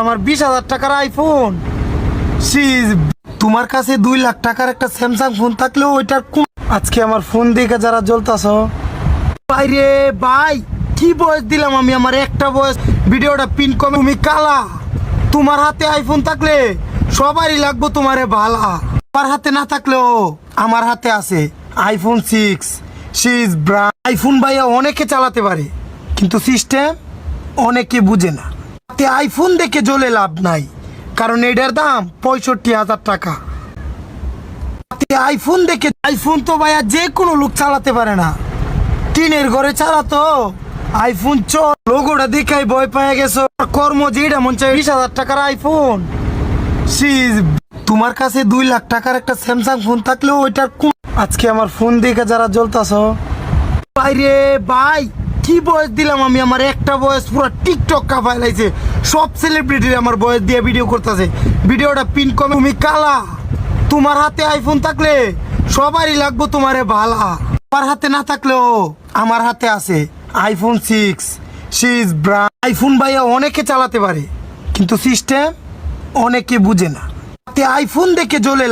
আমার বিশ হাজার টাকার আইফোন তোমার কাছে দুই লাখ টাকার একটা স্যামসাং ফোন থাকলেও ওইটার আজকে আমার ফোন দেখে যারা জ্বলতাছ, ভাই রে ভাই, কি বয়স দিলাম আমি আমার একটা বয়স। ভিডিওটা পিন কমে তুমি কালা, তোমার হাতে আইফোন থাকলে সবারই লাগবো তোমারে ভালা। আমার হাতে না থাকলেও আমার হাতে আছে আইফোন সিক্স সিজ ব্রা আইফোন ভাইয়া অনেকে চালাতে পারে, কিন্তু সিস্টেম অনেকে বুঝে না। হাতে আইফোন দেখে জ্বলে লাভ নাই, কারণ এটার দাম পঁয়ষট্টি হাজার টাকা। আইফোন দেখে আইফোন তো ভাইয়া যে কোনো লোক চালাতে পারে না। টিনের ঘরে চালাতো আইফোন চ লোগোটা দেখাই ভয় পেয়ে গেছো। কর্ম যেটা মন চাই বিশ হাজার টাকার আইফোন। তোমার কাছে দুই লাখ টাকার একটা স্যামসাং ফোন থাকলেও ওইটার আজকে আমার ফোন দেখে যারা জ্বলতাছ। ভাই রে ভাই! কি বয়স দিলাম আমি? আমার একটা বয়স পুরো টিকটক কাপায় লাইছে। সব সেলিব্রিটির আমার বয়স দিয়ে ভিডিও করতেছে। ভিডিওটা পিন কমে তুমি কালা। তোমার হাতে আইফোন থাকলে সবারই লাগবো তোমারে ভালা আমার হাতে না থাকলেও আমার হাতে আছে আইফোন সিক্স সিক্স ব্রা আইফোন ভাইয়া অনেকে চালাতে পারে, কিন্তু সিস্টেম অনেকে বুঝে না। হাতে আইফোন দেখে জ্বলে